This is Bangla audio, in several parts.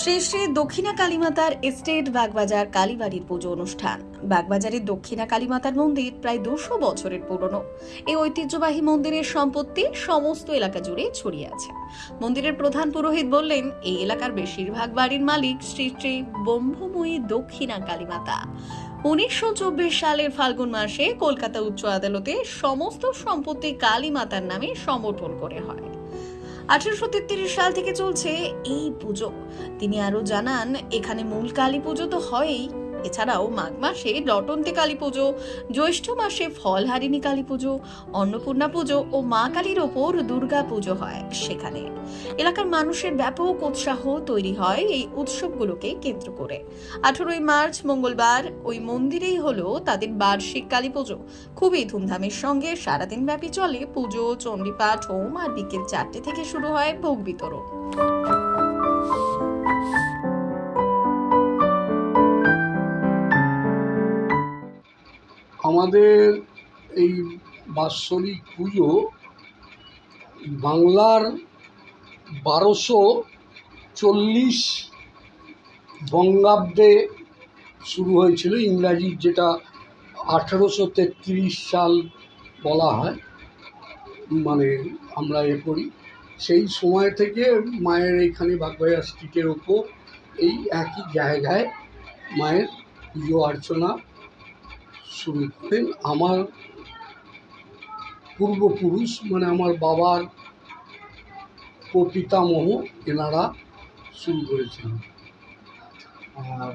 শ্রী শ্রী দক্ষিণা কালীমাতার এস্টেট বাগবাজার কালীবাড়ির পুজো অনুষ্ঠান। বাগবাজারের দক্ষিণা কালীমাতার মন্দির প্রায় দুশো বছরের পুরনো। এই ঐতিহ্যবাহী মন্দিরের সম্পত্তি সমস্ত এলাকা জুড়ে ছড়িয়ে আছে। মন্দিরের প্রধান পুরোহিত বললেন, এই এলাকার বেশিরভাগ বাড়ির মালিক শ্রী শ্রী ব্রহ্মময়ী দক্ষিণা কালীমাতা। উনিশশো চব্বিশ সালের ফাল্গুন মাসে কলকাতা উচ্চ আদালতে সমস্ত সম্পত্তি কালীমাতার নামে সমর্পণ করে হয়। আঠারোশো তেত্রিশ সাল থেকে চলছে এই পুজো। তিনি আরও জানান, এখানে মূল কালী পুজো তো হয়ই। এছাড়াও মাঘ মাসে লটন্তে কালী পুজো, জ্যৈষ্ঠ মাসে ফলহারিণী কালী পুজো, অন্নপূর্ণা পুজো ও মা কালীর ওপর দুর্গা পুজো হয় সেখানে। এলাকার মানুষের ব্যাপক উৎসাহ তৈরি হয় এই উৎসবগুলোকে কেন্দ্র করে। আঠেরোই মার্চ, মঙ্গলবার ওই মন্দিরেই হলো তাদের বার্ষিক কালী পুজো। খুবই ধুমধামের সঙ্গে সারাদিন ব্যাপী চলে পুজো, চণ্ডীপাঠ, হোম আর বিকেল চারটে থেকে শুরু হয় ভোগ বিতরণ। আমাদের এই বাৎসরিক পুজো বাংলার বারোশো চল্লিশ বঙ্গাব্দে শুরু হয়েছিল ইংরাজির যেটা আঠেরোশো তেত্রিশ সাল বলা হয় মানে আমরা এ করি। সেই সময় থেকে মায়ের এইখানে বাগবাজার স্ট্রিটের ওপর এই একই জায়গায় মায়ের পুজো অর্চনা শুরু করেন আমার পূর্বপুরুষ মানে আমার বাবার পিতামহ এনারা শুরু করেছিলেন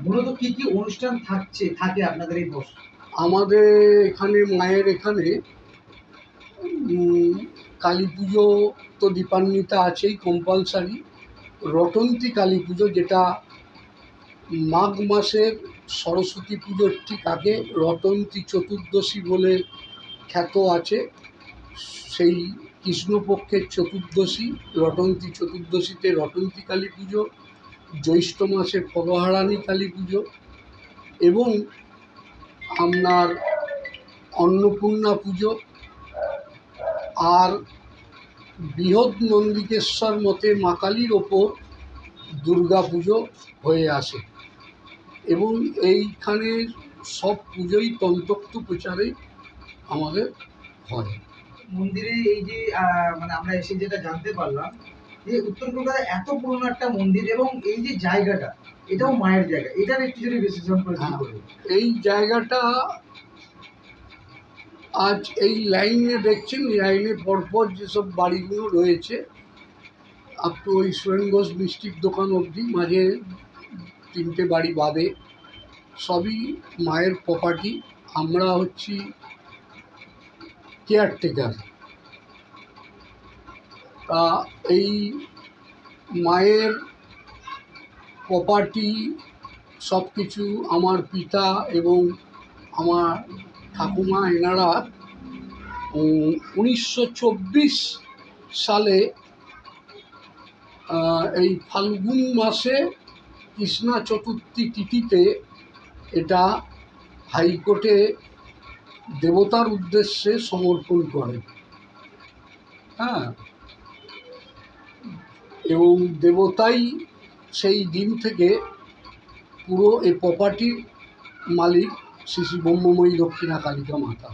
মূলত কি কি অনুষ্ঠান থাকছে থাকে আপনাদের এই বস আমাদের এখানে মায়ের এখানে কালী পুজো তো দীপান্বিতা আছেই কম্পালসারি রটন্তী কালী পুজো যেটা মাঘ মাসের সরস্বতী পুজোর ঠিক আগে রটন্তী চতুর্দশী বলে খ্যাত আছে। সেই কৃষ্ণপক্ষের চতুর্দশী রটন্তী চতুর্দশীতে রটন্তী কালী পুজো, জ্যৈষ্ঠ মাসে ফলহারানী কালী পুজো এবং আপনার অন্নপূর্ণা পুজো আর বৃহৎ নন্দিকেশ্বর মতে মা কালীর ওপর দুর্গা পুজো হয়ে আসে। এবং এইখানে সব পুজোই তন্ত্রোক্ত প্রচারে আমাদের হয় মন্দিরে এই যে মানে আমরা এসে যেটা জানতে পারলাম যে উত্তর কলকাতায় এত পুরোনো একটা মন্দির এবং এই যে জায়গাটা এটাও মায়ের জায়গা এটার একটু যদি বিশ্লেষণ করে হ্যাঁ। এই জায়গাটা আজ এই লাইনে দেখছেন লাইনে পরপর যেসব বাড়িগুলো রয়েছে আপ টু ওই সুরেন ঘোষ মিষ্টির দোকান অবধি মাঝে তিনটে বাড়ি বাদে সবই মায়ের প্রপার্টি আমরা হচ্ছি কেয়ারটেকার তা এই মায়ের প্রপার্টি সব কিছু আমার পিতা এবং আমার ঠাকুমা এনারা উনিশশো চব্বিশ সালে এই ফাল্গুন মাসে কৃষ্ণা চতুর্থী তিথিতে এটা হাইকোর্টে দেবতার উদ্দেশ্যে সমর্পণ করে। হ্যাঁ। এবং দেবতাই সেই দিন থেকে পুরো এই প্রপার্টির মালিক শ্রী শ্রী ব্রহ্মময়ী দক্ষিণা কালিকা মাতা।